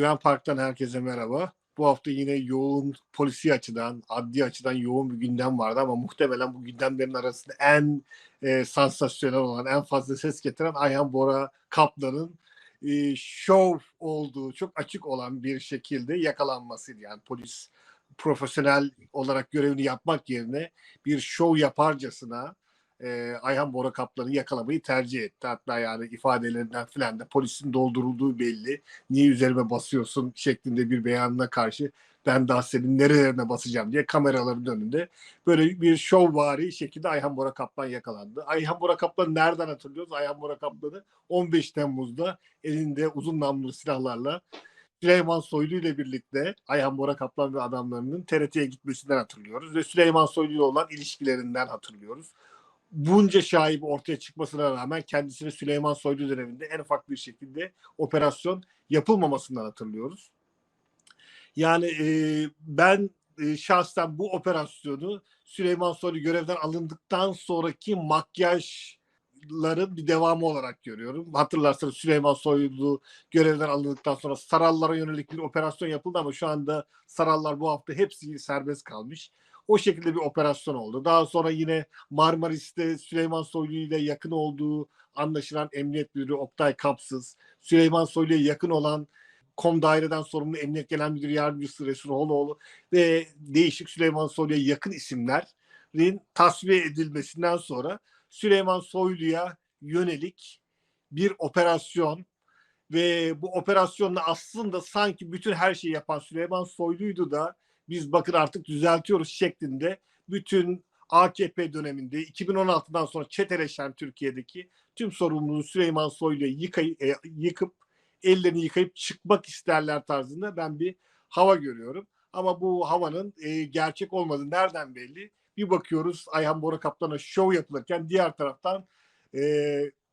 Güven Park'tan herkese merhaba. Bu hafta yine yoğun polisi açıdan, adli açıdan yoğun bir gündem vardı ama muhtemelen bu gündemlerin arasında en e, sansasyonel olan, en fazla ses getiren Ayhan Bora Kaplan'ın e, şov olduğu çok açık olan bir şekilde yakalanmasıydı. Yani polis profesyonel olarak görevini yapmak yerine bir şov yaparcasına e, Ayhan Bora Kaplan'ı yakalamayı tercih etti. Hatta yani ifadelerinden filan da polisin doldurulduğu belli. Niye üzerime basıyorsun şeklinde bir beyanına karşı ben daha senin nerelerine basacağım diye kameraların önünde böyle bir şovvari şekilde Ayhan Bora Kaplan yakalandı. Ayhan Bora Kaplan nereden hatırlıyoruz? Ayhan Bora Kaplan'ı 15 Temmuz'da elinde uzun namlulu silahlarla Süleyman Soylu ile birlikte Ayhan Bora Kaplan ve adamlarının TRT'ye gitmesinden hatırlıyoruz ve Süleyman Soylu ile olan ilişkilerinden hatırlıyoruz bunca şaibi ortaya çıkmasına rağmen kendisini Süleyman Soylu döneminde en ufak bir şekilde operasyon yapılmamasından hatırlıyoruz. Yani e, ben e, şahsen bu operasyonu Süleyman Soylu görevden alındıktan sonraki makyajların bir devamı olarak görüyorum. Hatırlarsanız Süleyman Soylu görevden alındıktan sonra Sarallara yönelik bir operasyon yapıldı ama şu anda Sarallar bu hafta hepsi serbest kalmış. O şekilde bir operasyon oldu. Daha sonra yine Marmaris'te Süleyman Soylu ile yakın olduğu anlaşılan Emniyet Müdürü Oktay Kapsız, Süleyman Soylu'ya yakın olan Kom Daireden sorumlu Emniyet Genel Müdürü Yardımcısı Resul Holoğlu ve değişik Süleyman Soylu'ya yakın isimlerin tasfiye edilmesinden sonra Süleyman Soylu'ya yönelik bir operasyon ve bu operasyonla aslında sanki bütün her şeyi yapan Süleyman Soylu'ydu da biz bakın artık düzeltiyoruz şeklinde bütün AKP döneminde 2016'dan sonra çeteleşen Türkiye'deki tüm sorumluluğu Süleyman Soylu'ya yıkay, e, yıkıp ellerini yıkayıp çıkmak isterler tarzında ben bir hava görüyorum. Ama bu havanın e, gerçek olmadığı nereden belli? Bir bakıyoruz Ayhan Bora Kaplan'a şov yapılırken diğer taraftan e,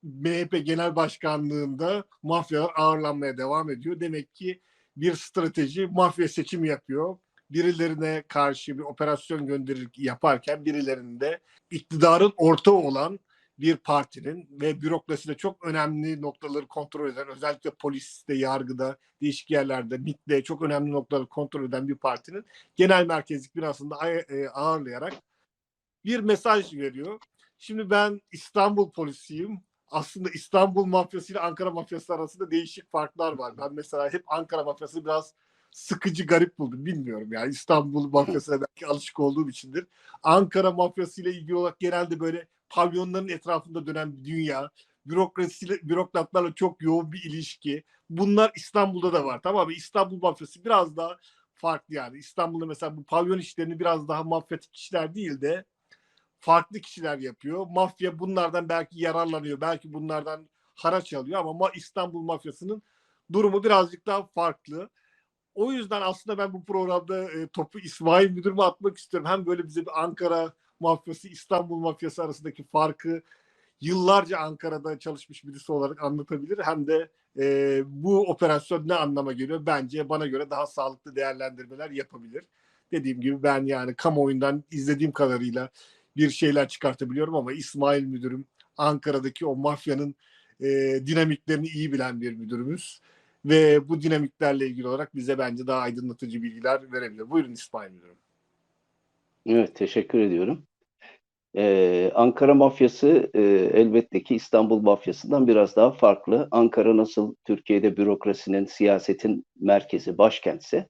MHP Genel Başkanlığında mafyalar ağırlanmaya devam ediyor. Demek ki bir strateji mafya seçimi yapıyor birilerine karşı bir operasyon gönderir yaparken birilerinde iktidarın ortağı olan bir partinin ve bürokraside çok önemli noktaları kontrol eden özellikle poliste, yargıda, değişik yerlerde, MİT'te çok önemli noktaları kontrol eden bir partinin genel merkezlik binasında e, ağırlayarak bir mesaj veriyor. Şimdi ben İstanbul polisiyim. Aslında İstanbul mafyası ile Ankara mafyası arasında değişik farklar var. Ben mesela hep Ankara mafyası biraz sıkıcı garip buldum. Bilmiyorum yani İstanbul mafyasına belki alışık olduğum içindir. Ankara mafyası ile ilgili olarak genelde böyle pavyonların etrafında dönen bir dünya, bürokrasiyle, bürokratlarla çok yoğun bir ilişki. Bunlar İstanbul'da da var tamam mı? İstanbul mafyası biraz daha farklı yani. İstanbul'da mesela bu pavyon işlerini biraz daha mafyatik kişiler değil de farklı kişiler yapıyor. Mafya bunlardan belki yararlanıyor. Belki bunlardan haraç alıyor ama İstanbul mafyasının durumu birazcık daha farklı. O yüzden aslında ben bu programda e, topu İsmail Müdür'üme atmak istiyorum. Hem böyle bize bir Ankara mafyası, İstanbul mafyası arasındaki farkı yıllarca Ankara'da çalışmış birisi olarak anlatabilir. Hem de e, bu operasyon ne anlama geliyor? Bence bana göre daha sağlıklı değerlendirmeler yapabilir. Dediğim gibi ben yani kamuoyundan izlediğim kadarıyla bir şeyler çıkartabiliyorum ama İsmail Müdürüm Ankara'daki o mafyanın e, dinamiklerini iyi bilen bir müdürümüz ve bu dinamiklerle ilgili olarak bize bence daha aydınlatıcı bilgiler verebilir. Buyurun İsmail Müdürüm. Evet, teşekkür ediyorum. Ee, Ankara mafyası e, elbette ki İstanbul mafyasından biraz daha farklı. Ankara nasıl Türkiye'de bürokrasinin, siyasetin merkezi, başkentse,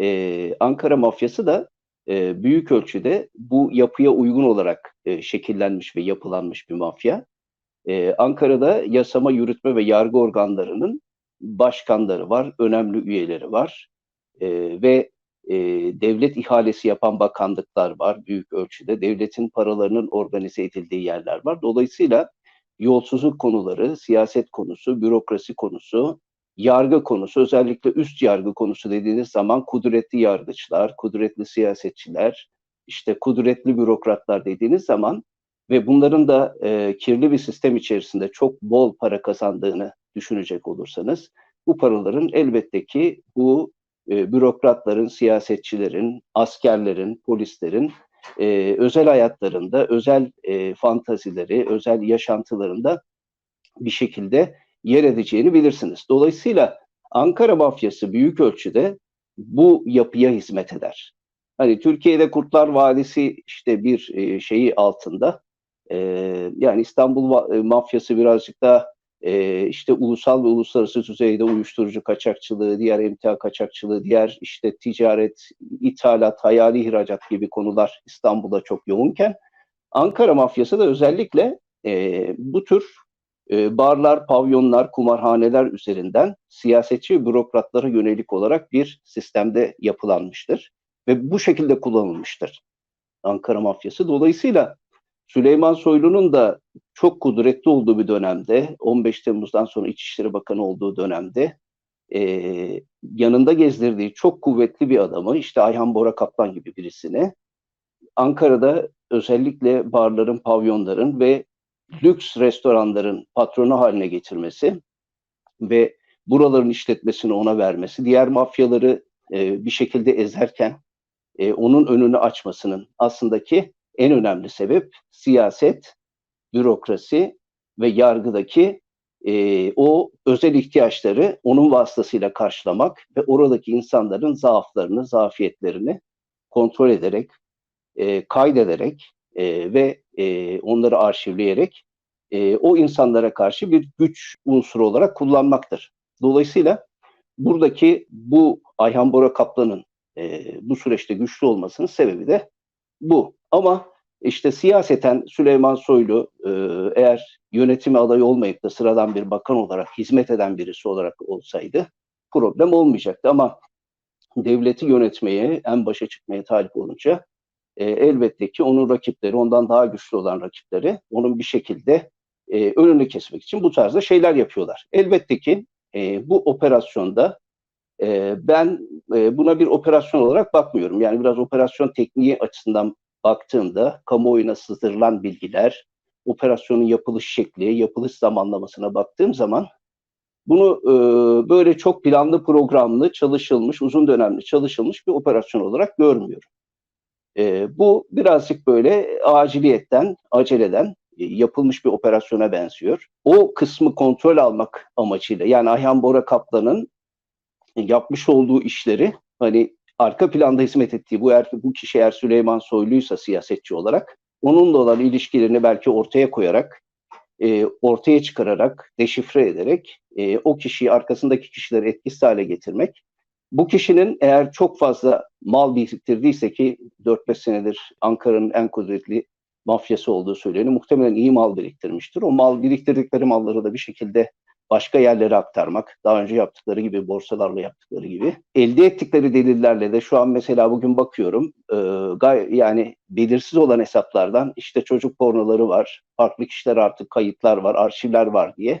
e, Ankara mafyası da e, büyük ölçüde bu yapıya uygun olarak e, şekillenmiş ve yapılanmış bir mafya. E, Ankara'da yasama, yürütme ve yargı organlarının başkanları var, önemli üyeleri var e, ve e, devlet ihalesi yapan bakanlıklar var büyük ölçüde. Devletin paralarının organize edildiği yerler var. Dolayısıyla yolsuzluk konuları, siyaset konusu, bürokrasi konusu, yargı konusu, özellikle üst yargı konusu dediğiniz zaman kudretli yargıçlar, kudretli siyasetçiler, işte kudretli bürokratlar dediğiniz zaman ve bunların da e, kirli bir sistem içerisinde çok bol para kazandığını düşünecek olursanız bu paraların elbette ki bu e, bürokratların, siyasetçilerin, askerlerin, polislerin e, özel hayatlarında, özel e, fantazileri, özel yaşantılarında bir şekilde yer edeceğini bilirsiniz. Dolayısıyla Ankara mafyası büyük ölçüde bu yapıya hizmet eder. Hani Türkiye'de Kurtlar Vadisi işte bir e, şeyi altında e, yani İstanbul e, mafyası birazcık daha e, işte ulusal ve uluslararası düzeyde uyuşturucu kaçakçılığı, diğer emtia kaçakçılığı, diğer işte ticaret, ithalat, hayali ihracat gibi konular İstanbul'da çok yoğunken Ankara mafyası da özellikle e, bu tür e, barlar, pavyonlar, kumarhaneler üzerinden siyasetçi bürokratlara yönelik olarak bir sistemde yapılanmıştır ve bu şekilde kullanılmıştır Ankara mafyası. Dolayısıyla Süleyman Soylu'nun da çok kudretli olduğu bir dönemde, 15 Temmuz'dan sonra İçişleri Bakanı olduğu dönemde e, yanında gezdirdiği çok kuvvetli bir adamı, işte Ayhan Bora Kaplan gibi birisini Ankara'da özellikle barların, pavyonların ve lüks restoranların patronu haline getirmesi ve buraların işletmesini ona vermesi, diğer mafyaları e, bir şekilde ezerken e, onun önünü açmasının aslındaki en önemli sebep siyaset, bürokrasi ve yargıdaki e, o özel ihtiyaçları onun vasıtasıyla karşılamak ve oradaki insanların zaaflarını, zafiyetlerini kontrol ederek, e, kaydederek e, ve e, onları arşivleyerek e, o insanlara karşı bir güç unsuru olarak kullanmaktır. Dolayısıyla buradaki bu Ayhan Bora Kaplan'ın e, bu süreçte güçlü olmasının sebebi de bu. Ama işte siyaseten Süleyman Soylu e, eğer yönetime aday olmayıp da sıradan bir bakan olarak hizmet eden birisi olarak olsaydı problem olmayacaktı. Ama devleti yönetmeye, en başa çıkmaya talip olunca e, elbette ki onun rakipleri, ondan daha güçlü olan rakipleri onun bir şekilde e, önünü kesmek için bu tarzda şeyler yapıyorlar. Elbette ki e, bu operasyonda e, ben e, buna bir operasyon olarak bakmıyorum. Yani biraz operasyon tekniği açısından baktığımda kamuoyuna sızdırılan bilgiler, operasyonun yapılış şekli, yapılış zamanlamasına baktığım zaman bunu e, böyle çok planlı, programlı, çalışılmış, uzun dönemli çalışılmış bir operasyon olarak görmüyorum. E, bu birazcık böyle aciliyetten, aceleden e, yapılmış bir operasyona benziyor. O kısmı kontrol almak amacıyla yani Ayhan Bora Kaplan'ın yapmış olduğu işleri hani arka planda hizmet ettiği bu, er, bu kişi eğer Süleyman Soylu'ysa siyasetçi olarak onunla olan ilişkilerini belki ortaya koyarak e, ortaya çıkararak, deşifre ederek e, o kişiyi arkasındaki kişileri etkisiz hale getirmek. Bu kişinin eğer çok fazla mal biriktirdiyse ki 4-5 senedir Ankara'nın en kudretli mafyası olduğu söyleniyor. Muhtemelen iyi mal biriktirmiştir. O mal biriktirdikleri malları da bir şekilde başka yerlere aktarmak, daha önce yaptıkları gibi borsalarla yaptıkları gibi elde ettikleri delillerle de şu an mesela bugün bakıyorum e, gay yani belirsiz olan hesaplardan işte çocuk pornoları var, farklı kişiler artık kayıtlar var, arşivler var diye.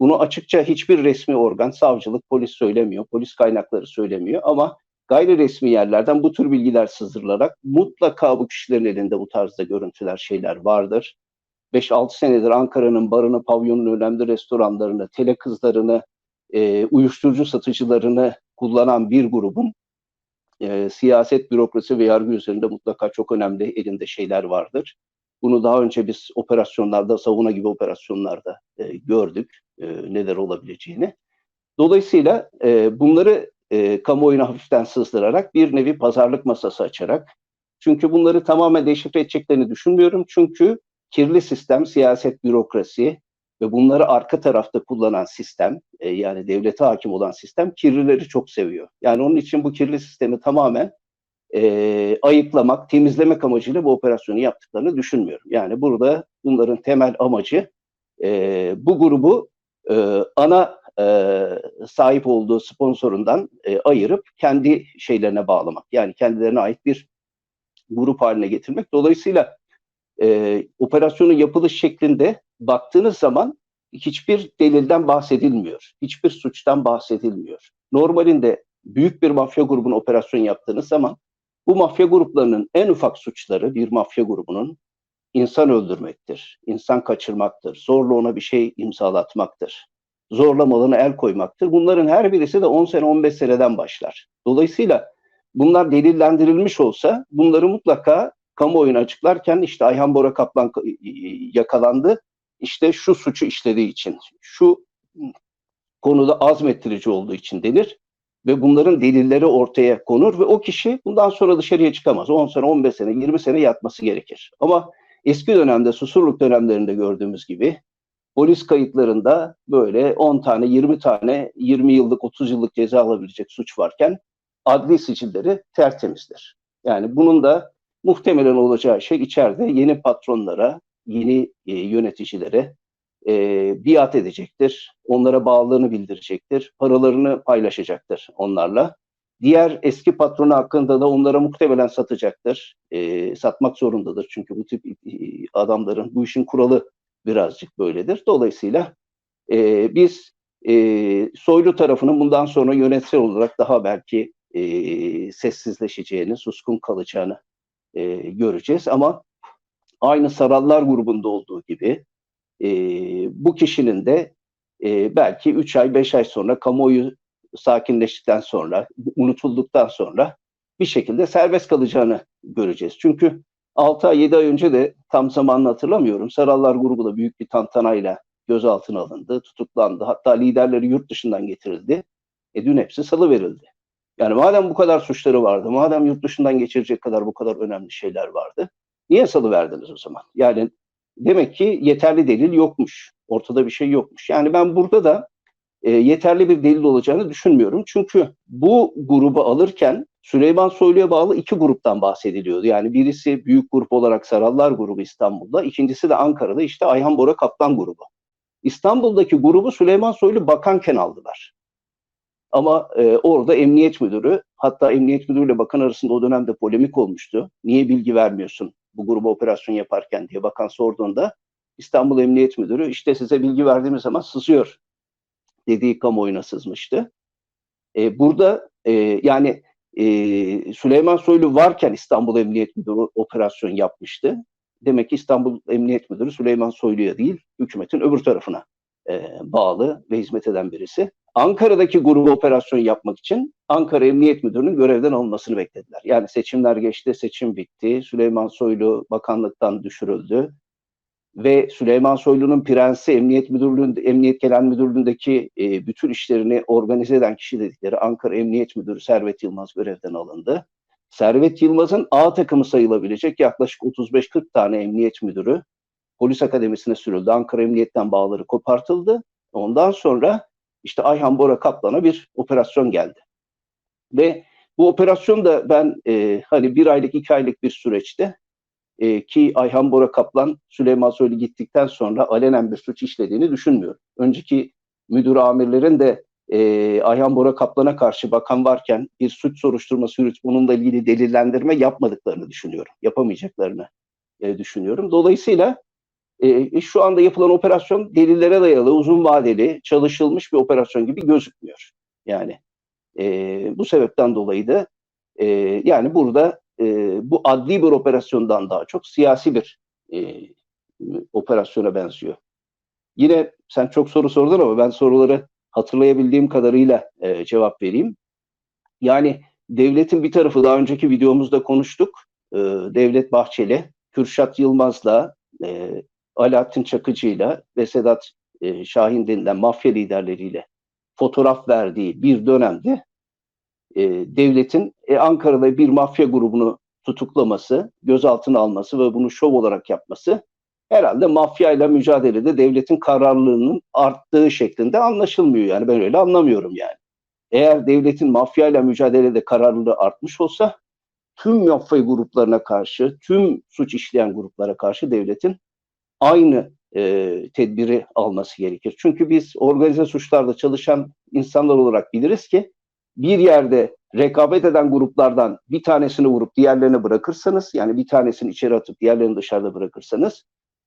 Bunu açıkça hiçbir resmi organ, savcılık, polis söylemiyor, polis kaynakları söylemiyor ama gayri resmi yerlerden bu tür bilgiler sızdırılarak mutlaka bu kişilerin elinde bu tarzda görüntüler, şeyler vardır. 5-6 senedir Ankara'nın barını, pavyonun önemli restoranlarını, tele kızlarını, e, uyuşturucu satıcılarını kullanan bir grubun e, siyaset, bürokrasi ve yargı üzerinde mutlaka çok önemli elinde şeyler vardır. Bunu daha önce biz operasyonlarda, savuna gibi operasyonlarda e, gördük e, neler olabileceğini. Dolayısıyla e, bunları e, kamuoyuna hafiften sızdırarak bir nevi pazarlık masası açarak, çünkü bunları tamamen deşifre edeceklerini düşünmüyorum. Çünkü kirli sistem, siyaset, bürokrasi ve bunları arka tarafta kullanan sistem, e, yani devlete hakim olan sistem kirlileri çok seviyor. Yani onun için bu kirli sistemi tamamen e, ayıklamak, temizlemek amacıyla bu operasyonu yaptıklarını düşünmüyorum. Yani burada bunların temel amacı e, bu grubu e, ana e, sahip olduğu sponsorundan e, ayırıp kendi şeylerine bağlamak. Yani kendilerine ait bir grup haline getirmek. Dolayısıyla e, operasyonun yapılış şeklinde baktığınız zaman hiçbir delilden bahsedilmiyor. Hiçbir suçtan bahsedilmiyor. Normalinde büyük bir mafya grubunun operasyon yaptığınız zaman bu mafya gruplarının en ufak suçları bir mafya grubunun insan öldürmektir, insan kaçırmaktır, zorla ona bir şey imzalatmaktır, zorla malına el koymaktır. Bunların her birisi de 10 sene 15 seneden başlar. Dolayısıyla bunlar delillendirilmiş olsa bunları mutlaka kamuoyuna açıklarken işte Ayhan Bora Kaplan yakalandı. İşte şu suçu işlediği için, şu konuda azmettirici olduğu için denir ve bunların delilleri ortaya konur ve o kişi bundan sonra dışarıya çıkamaz. 10 sene, 15 sene, 20 sene yatması gerekir. Ama eski dönemde, susurluk dönemlerinde gördüğümüz gibi polis kayıtlarında böyle 10 tane, 20 tane, 20 yıllık, 30 yıllık ceza alabilecek suç varken adli sicilleri tertemizdir. Yani bunun da muhtemelen olacağı şey içeride yeni patronlara, yeni e, yöneticilere e, biat edecektir. Onlara bağlılığını bildirecektir. Paralarını paylaşacaktır onlarla. Diğer eski patronu hakkında da onlara muhtemelen satacaktır. E, satmak zorundadır. Çünkü bu tip e, adamların bu işin kuralı birazcık böyledir. Dolayısıyla e, biz e, soylu tarafının bundan sonra yönetsel olarak daha belki e, sessizleşeceğini, suskun kalacağını e, göreceğiz. Ama aynı Sarallar grubunda olduğu gibi e, bu kişinin de e, belki 3 ay 5 ay sonra kamuoyu sakinleştikten sonra unutulduktan sonra bir şekilde serbest kalacağını göreceğiz. Çünkü 6 ay 7 ay önce de tam zamanını hatırlamıyorum. Sarallar grubu da büyük bir tantanayla gözaltına alındı, tutuklandı. Hatta liderleri yurt dışından getirildi. E dün hepsi salı verildi. Yani madem bu kadar suçları vardı, madem yurt dışından geçirecek kadar bu kadar önemli şeyler vardı, niye salı verdiniz o zaman? Yani demek ki yeterli delil yokmuş. Ortada bir şey yokmuş. Yani ben burada da e, yeterli bir delil olacağını düşünmüyorum. Çünkü bu grubu alırken Süleyman Soylu'ya bağlı iki gruptan bahsediliyordu. Yani birisi büyük grup olarak Sarallar grubu İstanbul'da, ikincisi de Ankara'da işte Ayhan Bora Kaplan grubu. İstanbul'daki grubu Süleyman Soylu bakanken aldılar. Ama e, orada emniyet müdürü, hatta emniyet müdürüyle bakan arasında o dönemde polemik olmuştu. Niye bilgi vermiyorsun bu gruba operasyon yaparken diye bakan sorduğunda İstanbul Emniyet Müdürü işte size bilgi verdiğimiz zaman sızıyor dediği kamuoyuna sızmıştı. E, burada e, yani e, Süleyman Soylu varken İstanbul Emniyet Müdürü operasyon yapmıştı. Demek ki İstanbul Emniyet Müdürü Süleyman Soylu'ya değil, hükümetin öbür tarafına e, bağlı ve hizmet eden birisi. Ankara'daki grubu operasyon yapmak için Ankara Emniyet Müdürü'nün görevden alınmasını beklediler. Yani seçimler geçti, seçim bitti. Süleyman Soylu bakanlıktan düşürüldü. Ve Süleyman Soylu'nun prensi Emniyet Müdürlüğü'nde, Emniyet Genel Müdürlüğü'ndeki e, bütün işlerini organize eden kişi dedikleri Ankara Emniyet Müdürü Servet Yılmaz görevden alındı. Servet Yılmaz'ın A takımı sayılabilecek yaklaşık 35-40 tane emniyet müdürü polis akademisine sürüldü. Ankara Emniyet'ten bağları kopartıldı. Ondan sonra işte Ayhan Bora Kaplan'a bir operasyon geldi. Ve bu operasyon da ben e, hani bir aylık iki aylık bir süreçte e, ki Ayhan Bora Kaplan Süleyman Soylu gittikten sonra alenen bir suç işlediğini düşünmüyorum. Önceki müdür amirlerin de e, Ayhan Bora Kaplan'a karşı bakan varken bir suç soruşturması yürütüp onunla ilgili delillendirme yapmadıklarını düşünüyorum. Yapamayacaklarını e, düşünüyorum. Dolayısıyla e, şu anda yapılan operasyon delillere dayalı, uzun vadeli, çalışılmış bir operasyon gibi gözükmüyor. Yani e, bu sebepten dolayı da e, yani burada e, bu adli bir operasyondan daha çok siyasi bir e, operasyona benziyor. Yine sen çok soru sordun ama ben soruları hatırlayabildiğim kadarıyla e, cevap vereyim. Yani devletin bir tarafı daha önceki videomuzda konuştuk. E, Devlet Bahçeli, Kürşat Yılmaz'la, e, Alaaddin Çakıcı'yla ve Sedat e, Şahin denilen mafya liderleriyle fotoğraf verdiği bir dönemde e, devletin e, Ankara'da bir mafya grubunu tutuklaması, gözaltına alması ve bunu şov olarak yapması herhalde mafyayla mücadelede devletin kararlılığının arttığı şeklinde anlaşılmıyor. Yani ben öyle anlamıyorum yani. Eğer devletin mafyayla mücadelede kararlılığı artmış olsa tüm mafya gruplarına karşı, tüm suç işleyen gruplara karşı devletin aynı e, tedbiri alması gerekir. Çünkü biz organize suçlarda çalışan insanlar olarak biliriz ki bir yerde rekabet eden gruplardan bir tanesini vurup diğerlerini bırakırsanız yani bir tanesini içeri atıp diğerlerini dışarıda bırakırsanız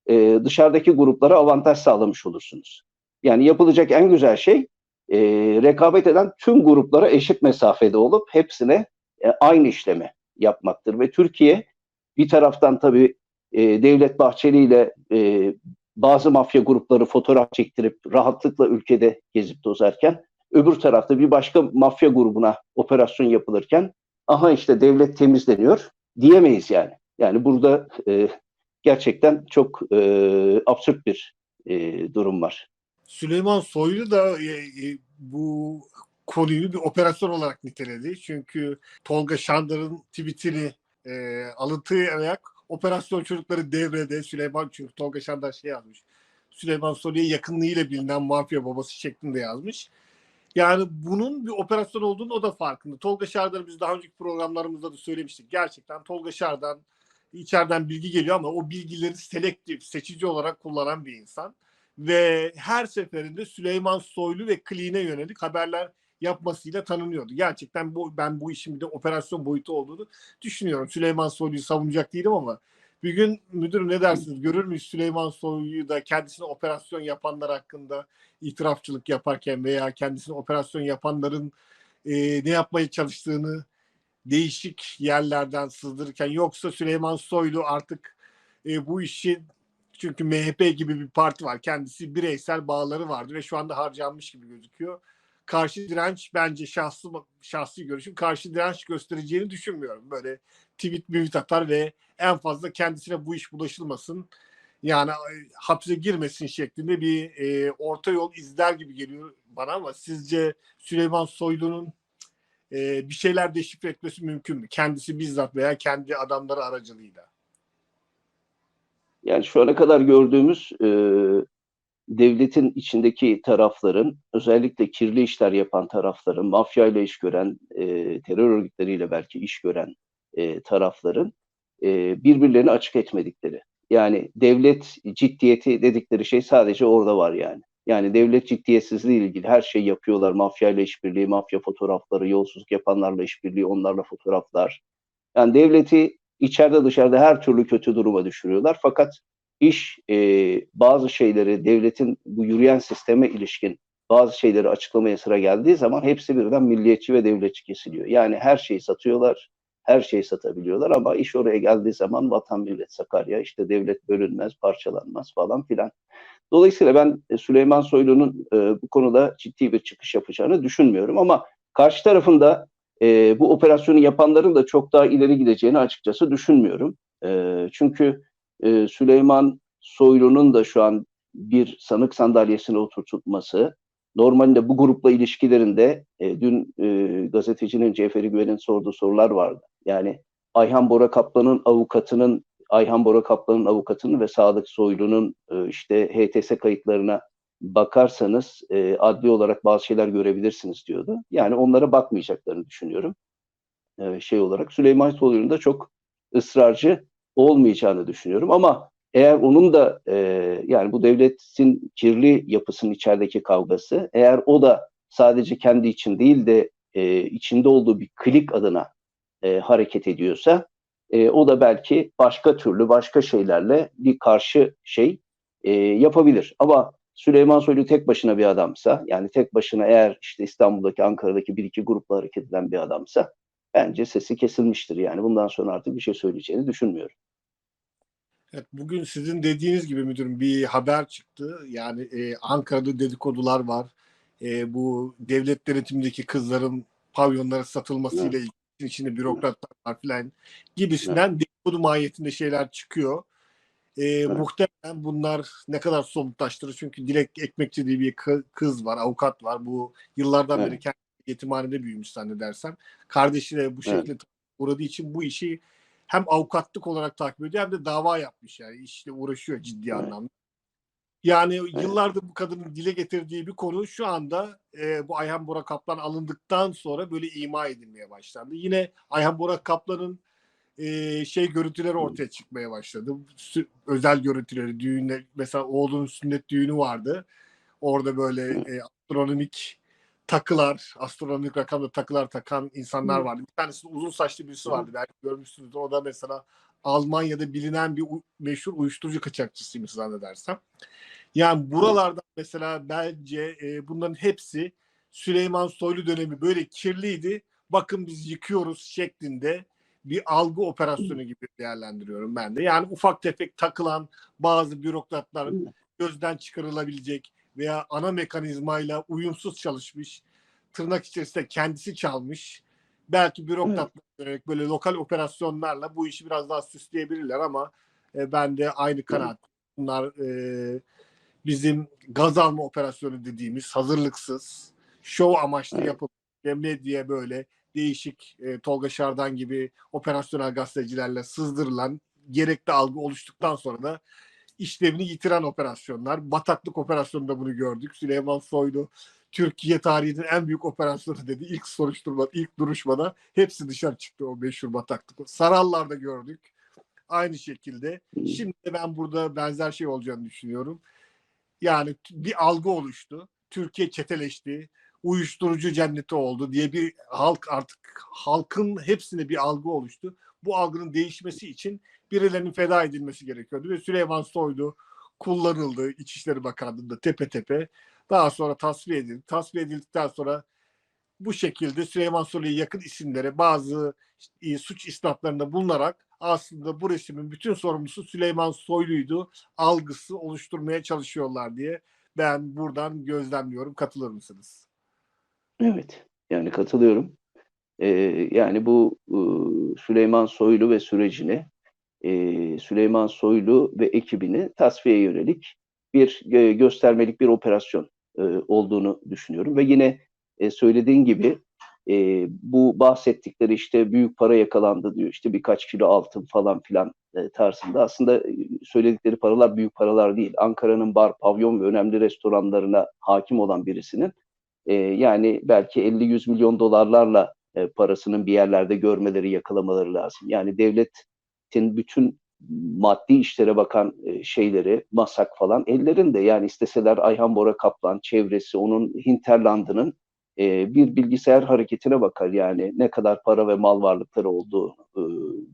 e, dışarıdaki gruplara avantaj sağlamış olursunuz. Yani yapılacak en güzel şey e, rekabet eden tüm gruplara eşit mesafede olup hepsine e, aynı işlemi yapmaktır. Ve Türkiye bir taraftan tabii e, Devlet Bahçeli ile e, bazı mafya grupları fotoğraf çektirip rahatlıkla ülkede gezip tozarken öbür tarafta bir başka mafya grubuna operasyon yapılırken aha işte devlet temizleniyor diyemeyiz yani. Yani burada e, gerçekten çok e, absürt bir e, durum var. Süleyman Soylu da e, e, bu konuyu bir operasyon olarak niteledi. Çünkü Tolga Şandar'ın tweetini e, alıntılayarak operasyon çocukları devrede Süleyman çünkü Tolga Şandar şey yazmış. Süleyman Soylu'ya yakınlığıyla bilinen mafya babası şeklinde yazmış. Yani bunun bir operasyon olduğunu o da farkında. Tolga Şardar'ı biz daha önceki programlarımızda da söylemiştik. Gerçekten Tolga Şardan içeriden bilgi geliyor ama o bilgileri selektif, seçici olarak kullanan bir insan. Ve her seferinde Süleyman Soylu ve Kline yönelik haberler yapmasıyla tanınıyordu. Gerçekten bu ben bu işin bir de operasyon boyutu olduğunu düşünüyorum. Süleyman Soylu'yu savunacak değilim ama bir gün müdürüm ne dersiniz? Görür müyüz Süleyman Soylu'yu da kendisine operasyon yapanlar hakkında itirafçılık yaparken veya kendisine operasyon yapanların e, ne yapmaya çalıştığını değişik yerlerden sızdırırken yoksa Süleyman Soylu artık e, bu işi çünkü MHP gibi bir parti var. Kendisi bireysel bağları vardı ve şu anda harcanmış gibi gözüküyor. Karşı direnç bence şahsı şahsi görüşüm karşı direnç göstereceğini düşünmüyorum. Böyle tweet tweet atar ve en fazla kendisine bu iş bulaşılmasın yani hapse girmesin şeklinde bir e, orta yol izler gibi geliyor bana ama sizce Süleyman Soylu'nun e, bir şeyler deşifre etmesi mümkün mü? Kendisi bizzat veya kendi adamları aracılığıyla. Yani şu ana kadar gördüğümüz e, devletin içindeki tarafların, özellikle kirli işler yapan tarafların, mafyayla iş gören, e, terör örgütleriyle belki iş gören e, tarafların e, birbirlerini açık etmedikleri. Yani devlet ciddiyeti dedikleri şey sadece orada var yani. Yani devlet ciddiyetsizliği ile ilgili her şey yapıyorlar. Mafyayla işbirliği, mafya fotoğrafları, yolsuzluk yapanlarla işbirliği, onlarla fotoğraflar. Yani devleti içeride dışarıda her türlü kötü duruma düşürüyorlar. Fakat iş e, bazı şeyleri devletin bu yürüyen sisteme ilişkin bazı şeyleri açıklamaya sıra geldiği zaman hepsi birden milliyetçi ve devletçi kesiliyor. Yani her şeyi satıyorlar, her şeyi satabiliyorlar ama iş oraya geldiği zaman vatan millet Sakarya işte devlet bölünmez, parçalanmaz falan filan. Dolayısıyla ben e, Süleyman Soylu'nun e, bu konuda ciddi bir çıkış yapacağını düşünmüyorum ama karşı tarafında e, bu operasyonu yapanların da çok daha ileri gideceğini açıkçası düşünmüyorum. E, çünkü e, Süleyman Soylu'nun da şu an bir sanık sandalyesine oturtulması, normalde bu grupla ilişkilerinde e, dün e, gazetecinin Cevheri Güven'in sorduğu sorular vardı. Yani Ayhan Bora Kaplan'ın avukatının Ayhan Bora Kaplan'ın avukatının ve Sadık Soylu'nun e, işte HTS kayıtlarına bakarsanız adli olarak bazı şeyler görebilirsiniz diyordu. Yani onlara bakmayacaklarını düşünüyorum. Şey olarak Süleyman Soylu'nun da çok ısrarcı olmayacağını düşünüyorum ama eğer onun da e, yani bu devletin kirli yapısının içerideki kavgası eğer o da sadece kendi için değil de e, içinde olduğu bir klik adına e, hareket ediyorsa e, o da belki başka türlü başka şeylerle bir karşı şey e, yapabilir. Ama Süleyman Soylu tek başına bir adamsa yani tek başına eğer işte İstanbul'daki Ankara'daki bir iki grupla hareket eden bir adamsa bence sesi kesilmiştir. Yani bundan sonra artık bir şey söyleyeceğini düşünmüyorum. Evet, bugün sizin dediğiniz gibi müdürüm bir haber çıktı. Yani e, Ankara'da dedikodular var. E, bu devlet denetimindeki kızların pavyonlara satılmasıyla Evet. ilgili içinde bürokratlar var filan gibisinden dedikodu mahiyetinde şeyler çıkıyor. E, Muhtemelen bunlar ne kadar somutlaştırır çünkü Dilek Ekmekçi diye bir kı- kız var, avukat var. Bu yıllardan Evet. beri kendi yetimhanede büyümüş zannedersem. Kardeşi de bu şekilde uğradığı için bu işi hem avukatlık olarak takip ediyor hem de dava yapmış yani işle uğraşıyor ciddi anlamda. Yani yıllardır bu kadının dile getirdiği bir konu şu anda e, bu Ayhan Bora Kaplan alındıktan sonra böyle ima edilmeye başlandı. Yine Ayhan Bora Kaplan'ın e, şey görüntüleri ortaya çıkmaya başladı. Özel görüntüleri, düğünler mesela oğlunun sünnet düğünü vardı. Orada böyle e, astronomik takılar, astronomik rakamda takılar takan insanlar vardı. Bir tanesi uzun saçlı birisi vardı. Belki görmüşsünüzdür. O da mesela Almanya'da bilinen bir meşhur uyuşturucu kaçakçısıymış zannedersem. Yani buralarda mesela bence e, bunların hepsi Süleyman Soylu dönemi böyle kirliydi. Bakın biz yıkıyoruz şeklinde bir algı operasyonu gibi değerlendiriyorum ben de. Yani ufak tefek takılan bazı bürokratların gözden çıkarılabilecek veya ana mekanizmayla uyumsuz çalışmış, tırnak içerisinde kendisi çalmış. Belki bürokratlar yönelik böyle lokal operasyonlarla bu işi biraz daha süsleyebilirler ama e, ben de aynı kanaat. Bunlar e, bizim gaz alma operasyonu dediğimiz hazırlıksız, şov amaçlı Evet. yapıp ve medyaya böyle değişik e, Tolga Şardan gibi operasyonel gazetecilerle sızdırılan gerekli algı oluştuktan sonra da işlevini yitiren operasyonlar. Bataklık operasyonunda bunu gördük. Süleyman Soylu Türkiye tarihinin en büyük operasyonu dedi. İlk soruşturma, ilk duruşmada hepsi dışarı çıktı o meşhur bataklık. Sarallar'da gördük. Aynı şekilde. Şimdi ben burada benzer şey olacağını düşünüyorum. Yani bir algı oluştu. Türkiye çeteleşti. Uyuşturucu cenneti oldu diye bir halk artık halkın hepsine bir algı oluştu. Bu algının değişmesi için birilerinin feda edilmesi gerekiyordu ve Süleyman Soylu kullanıldı İçişleri Bakanlığı'nda tepe tepe. Daha sonra tasfiye edildi. Tasfiye edildikten sonra bu şekilde Süleyman Soylu'ya yakın isimlere bazı e, suç isnatlarında bulunarak aslında bu resmin bütün sorumlusu Süleyman Soylu'ydu algısı oluşturmaya çalışıyorlar diye ben buradan gözlemliyorum. Katılır mısınız? Evet, yani katılıyorum. Ee, yani bu e, Süleyman Soylu ve sürecini, e, Süleyman Soylu ve ekibini tasfiyeye yönelik bir e, göstermelik bir operasyon e, olduğunu düşünüyorum. Ve yine e, söylediğin gibi e, bu bahsettikleri işte büyük para yakalandı diyor, işte birkaç kilo altın falan filan e, tarzında. Aslında e, söyledikleri paralar büyük paralar değil. Ankara'nın bar, pavyon ve önemli restoranlarına hakim olan birisinin e, yani belki 50-100 milyon dolarlarla e, parasının bir yerlerde görmeleri, yakalamaları lazım. Yani devletin bütün maddi işlere bakan e, şeyleri, masak falan ellerinde. Yani isteseler Ayhan Bora Kaplan, çevresi, onun hinterlandının e, bir bilgisayar hareketine bakar. Yani ne kadar para ve mal varlıkları olduğu e,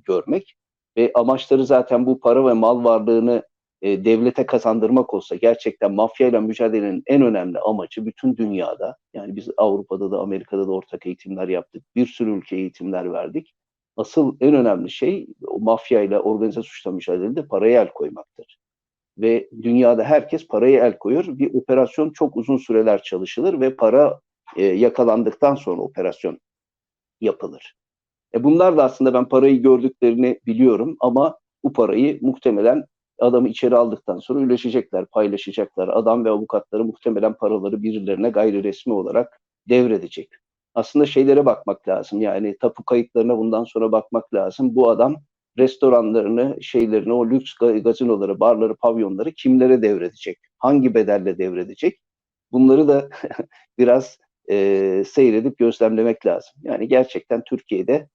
görmek. Ve amaçları zaten bu para ve mal varlığını devlete kazandırmak olsa gerçekten mafyayla mücadelenin en önemli amacı bütün dünyada yani biz Avrupa'da da Amerika'da da ortak eğitimler yaptık. Bir sürü ülke eğitimler verdik. Asıl en önemli şey o mafyayla organize suçla mücadelede paraya el koymaktır. Ve dünyada herkes paraya el koyuyor. Bir operasyon çok uzun süreler çalışılır ve para e, yakalandıktan sonra operasyon yapılır. E bunlar da aslında ben parayı gördüklerini biliyorum ama bu parayı muhtemelen adamı içeri aldıktan sonra üleşecekler, paylaşacaklar. Adam ve avukatları muhtemelen paraları birilerine gayri resmi olarak devredecek. Aslında şeylere bakmak lazım. Yani tapu kayıtlarına bundan sonra bakmak lazım. Bu adam restoranlarını, şeylerini, o lüks ga- gazinoları, barları, pavyonları kimlere devredecek? Hangi bedelle devredecek? Bunları da biraz e, seyredip gözlemlemek lazım. Yani gerçekten Türkiye'de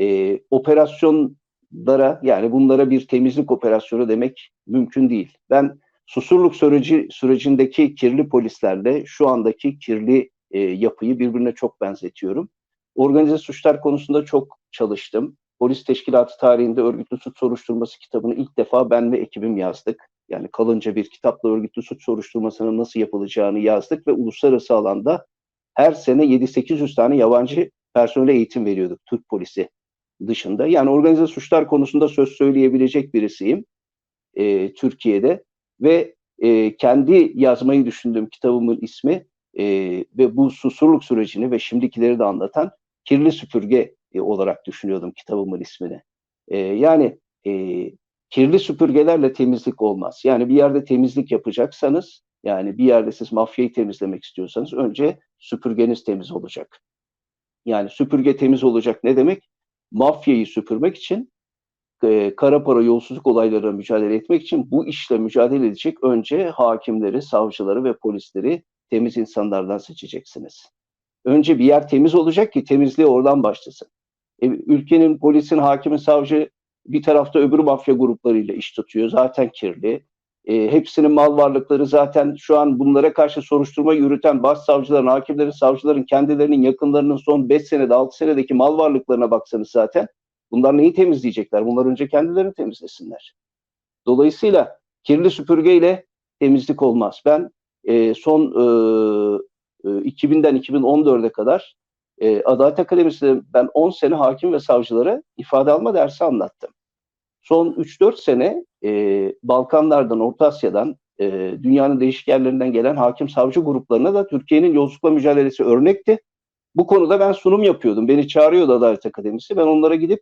e, operasyonlara yani bunlara bir temizlik operasyonu demek mümkün değil. Ben Susurluk süreci sürecindeki kirli polislerle şu andaki kirli e, yapıyı birbirine çok benzetiyorum. Organize suçlar konusunda çok çalıştım. Polis teşkilatı tarihinde örgütlü suç soruşturması kitabını ilk defa ben ve ekibim yazdık. Yani kalınca bir kitapla örgütlü suç soruşturmasının nasıl yapılacağını yazdık ve uluslararası alanda her sene 7-800 tane yabancı personele eğitim veriyorduk Türk polisi dışında. Yani organize suçlar konusunda söz söyleyebilecek birisiyim e, Türkiye'de ve e, kendi yazmayı düşündüğüm kitabımın ismi e, ve bu susurluk sürecini ve şimdikileri de anlatan Kirli Süpürge e, olarak düşünüyordum kitabımın ismini. E, yani e, kirli süpürgelerle temizlik olmaz. Yani bir yerde temizlik yapacaksanız, yani bir yerde siz mafyayı temizlemek istiyorsanız önce süpürgeniz temiz olacak. Yani süpürge temiz olacak ne demek? Mafyayı süpürmek için e, kara para yolsuzluk olaylarına mücadele etmek için bu işle mücadele edecek önce hakimleri, savcıları ve polisleri temiz insanlardan seçeceksiniz. Önce bir yer temiz olacak ki temizliğe oradan başlasın. E, ülkenin polisin, hakimin, savcı bir tarafta öbür mafya gruplarıyla iş tutuyor. Zaten kirli. E, hepsinin mal varlıkları zaten şu an bunlara karşı soruşturma yürüten başsavcıların, hakimlerin, savcıların kendilerinin yakınlarının son 5 senede, 6 senedeki mal varlıklarına baksanız zaten bunlar neyi temizleyecekler? Bunlar önce kendilerini temizlesinler. Dolayısıyla kirli süpürgeyle temizlik olmaz. Ben e, son e, e, 2000'den 2014'e kadar e, Adalet Akademisi'de ben 10 sene hakim ve savcılara ifade alma dersi anlattım. Son 3-4 sene e, Balkanlardan, Orta Asya'dan, e, dünyanın değişik yerlerinden gelen hakim savcı gruplarına da Türkiye'nin yolsuzlukla mücadelesi örnekti. Bu konuda ben sunum yapıyordum. Beni çağırıyordu Adalet Akademisi. Ben onlara gidip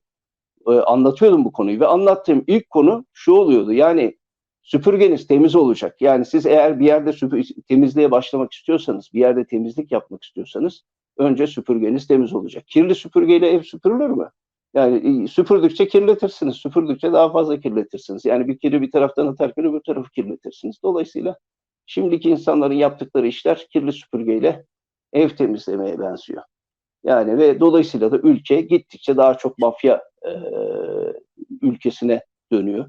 e, anlatıyordum bu konuyu ve anlattığım ilk konu şu oluyordu. Yani Süpürgeniz temiz olacak. Yani siz eğer bir yerde süpü- temizliğe başlamak istiyorsanız, bir yerde temizlik yapmak istiyorsanız önce süpürgeniz temiz olacak. Kirli süpürgeyle ev süpürülür mü? Yani e, süpürdükçe kirletirsiniz, süpürdükçe daha fazla kirletirsiniz. Yani bir kiri bir taraftan atarken öbür tarafı kirletirsiniz. Dolayısıyla şimdiki insanların yaptıkları işler kirli süpürgeyle ev temizlemeye benziyor. Yani ve dolayısıyla da ülke gittikçe daha çok mafya e, ülkesine dönüyor.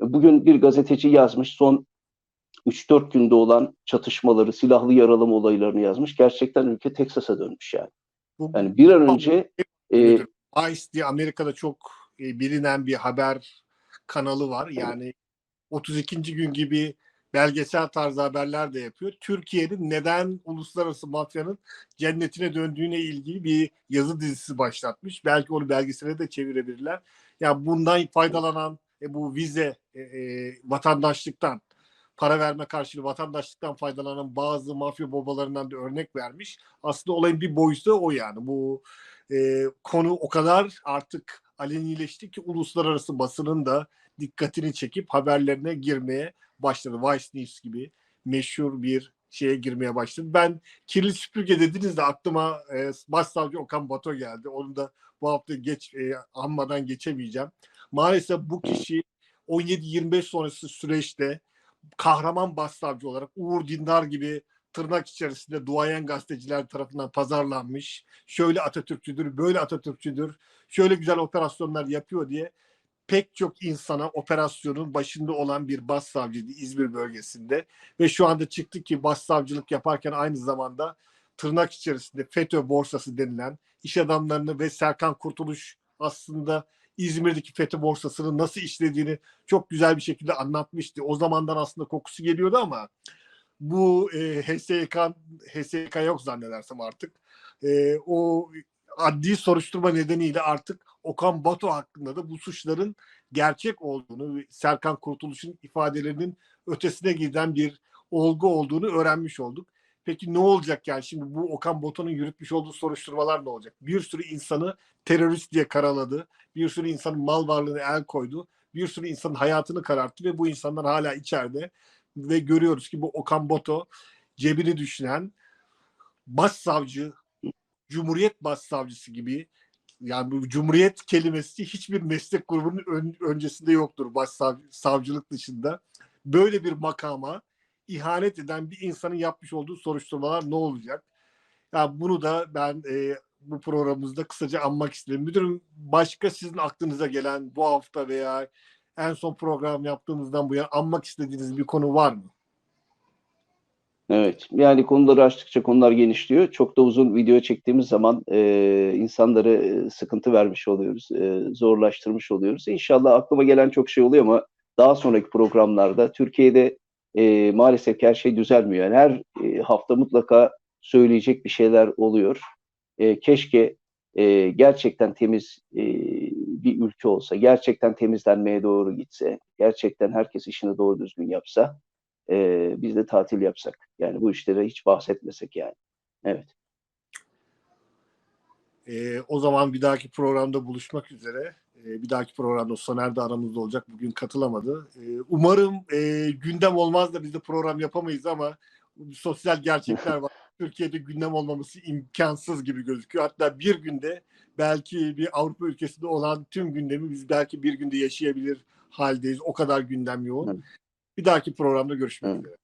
Bugün bir gazeteci yazmış son 3-4 günde olan çatışmaları, silahlı yaralama olaylarını yazmış. Gerçekten ülke Teksas'a dönmüş yani. Yani bir an önce e, Vice diye Amerika'da çok e, bilinen bir haber kanalı var. Yani 32. gün gibi belgesel tarzı haberler de yapıyor. Türkiye'nin neden uluslararası mafyanın cennetine döndüğüne ilgili bir yazı dizisi başlatmış. Belki onu belgesele de çevirebilirler. Ya yani bundan faydalanan e, bu vize e, e, vatandaşlıktan para verme karşılığı vatandaşlıktan faydalanan bazı mafya babalarından da örnek vermiş. Aslında olayın bir boyutu o yani. Bu e, konu o kadar artık alenileşti ki uluslararası basının da dikkatini çekip haberlerine girmeye başladı. Vice News gibi meşhur bir şeye girmeye başladı. Ben kirli süpürge dediniz de aklıma e, Başsavcı Okan Bato geldi. Onu da bu hafta geç e, anmadan geçemeyeceğim. Maalesef bu kişi 17-25 sonrası süreçte kahraman başsavcı olarak Uğur Dindar gibi tırnak içerisinde duayen gazeteciler tarafından pazarlanmış. Şöyle Atatürkçüdür, böyle Atatürkçüdür, şöyle güzel operasyonlar yapıyor diye pek çok insana operasyonun başında olan bir başsavcıydı İzmir bölgesinde. Ve şu anda çıktı ki başsavcılık yaparken aynı zamanda tırnak içerisinde FETÖ borsası denilen iş adamlarını ve Serkan Kurtuluş aslında İzmir'deki FETÖ borsasının nasıl işlediğini çok güzel bir şekilde anlatmıştı. O zamandan aslında kokusu geliyordu ama bu e, HSYK, HSYK yok zannedersem artık. E, o adli soruşturma nedeniyle artık Okan Batu hakkında da bu suçların gerçek olduğunu, Serkan Kurtuluş'un ifadelerinin ötesine giden bir olgu olduğunu öğrenmiş olduk. Peki ne olacak yani şimdi bu Okan Batu'nun yürütmüş olduğu soruşturmalar ne olacak? Bir sürü insanı terörist diye karaladı. Bir sürü insanın mal varlığına el koydu. Bir sürü insanın hayatını kararttı ve bu insanlar hala içeride. Ve görüyoruz ki bu Okan Boto cebini düşünen başsavcı, Cumhuriyet Başsavcısı gibi yani bu Cumhuriyet kelimesi hiçbir meslek grubunun ön, öncesinde yoktur başsavcılık dışında. Böyle bir makama ihanet eden bir insanın yapmış olduğu soruşturmalar ne olacak? Yani bunu da ben e, bu programımızda kısaca anmak istedim. Müdürüm başka sizin aklınıza gelen bu hafta veya en son program yaptığımızdan bu yana anmak istediğiniz bir konu var mı? Evet, yani konuları açtıkça konular genişliyor. Çok da uzun video çektiğimiz zaman e, insanları e, sıkıntı vermiş oluyoruz, e, zorlaştırmış oluyoruz. İnşallah aklıma gelen çok şey oluyor ama daha sonraki programlarda Türkiye'de e, maalesef her şey düzelmiyor. Yani her e, hafta mutlaka söyleyecek bir şeyler oluyor. E, keşke e, gerçekten temiz e, bir ülke olsa, gerçekten temizlenmeye doğru gitse, gerçekten herkes işini doğru düzgün yapsa, e, biz de tatil yapsak. Yani bu işlere hiç bahsetmesek yani. Evet. E, o zaman bir dahaki programda buluşmak üzere. E, bir dahaki programda Soner de aramızda olacak. Bugün katılamadı. E, umarım e, gündem olmaz da biz de program yapamayız ama sosyal gerçekler var. Türkiye'de gündem olmaması imkansız gibi gözüküyor. Hatta bir günde belki bir Avrupa ülkesinde olan tüm gündemi biz belki bir günde yaşayabilir haldeyiz. O kadar gündem yoğun. Evet. Bir dahaki programda görüşmek Evet. üzere.